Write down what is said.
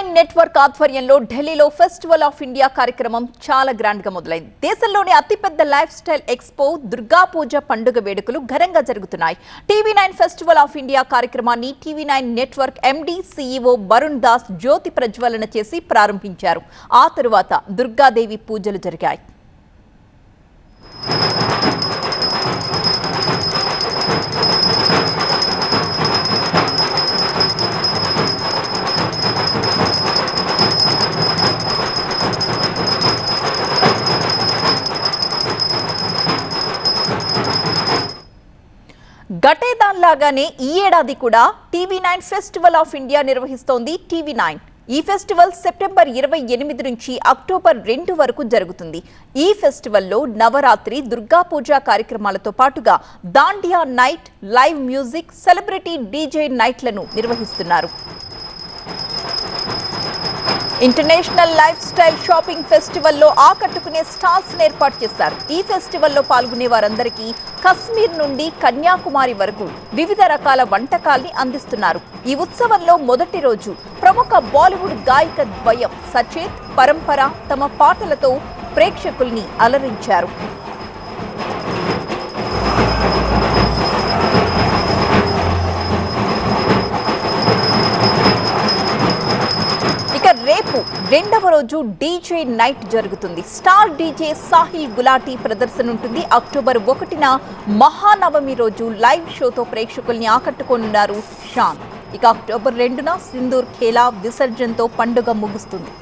Nine network ఆధ్వర్యంలో ఢిల్లీలో festival of India కార్యక్రమం చాలా గ్రాండ్గా మొదలైంది. దేశంలోని అతిపెద్ద lifestyle expo Durga Puja పండుగ వేడుకలు ఘనంగా జరుగుతున్నాయి. TV nine festival of India కార్యక్రమాన్ని TV nine network MD CEO Varun Das జ్యోతి ప్రజ్వలన చేసి ప్రారంభించారు. ఆ తరువాత దుర్గాదేవి పూజలు జరిగాయి. గటేదాన్లాగానే ఈ ఏడాది కూడా TV nine festival of India నిర్వహిస్తోంది టీవీ నైన్. ఈ ఫెస్టివల్ సెప్టెంబర్ ఇరవై ఎనిమిది నుంచి అక్టోబర్ రెండు వరకు జరుగుతుంది. ఈ ఫెస్టివల్లో నవరాత్రి దుర్గా పూజ కార్యక్రమాలతో పాటుగా dandiya night live music celebrity DJ నైట్లను నిర్వహిస్తున్నారు. ఇంటర్నేషనల్ లైఫ్ స్టైల్ షాపింగ్ ఫెస్టివల్లో ఆకట్టుకునే స్టాల్స్ ఏర్పాటు చేశారు. ఈ ఫెస్టివల్లో పాల్గొనే వారందరికీ కశ్మీర్ నుండి కన్యాకుమారి వరకు వివిధ రకాల వంటకాల్ని అందిస్తున్నారు. ఈ ఉత్సవంలో మొదటి రోజు ప్రముఖ బాలీవుడ్ గాయక ద్వయం సచేత్ పరంపర తమ పాటలతో ప్రేక్షకుల్ని అలరించారు ఇక రేపు రెండవ రోజు డీజే నైట్ జరుగుతుంది. స్టార్ డీజే సాహిల్ గులాటీ ప్రదర్శన ఉంటుంది. అక్టోబర్ ఒకటిన మహానవమి రోజు లైవ్ షోతో ప్రేక్షకుల్ని ఆకట్టుకోనున్నారు షాన్ ఇక అక్టోబర్ రెండున సింధూర్ ఖేలా విసర్జన్తో పండుగ ముగుస్తుంది.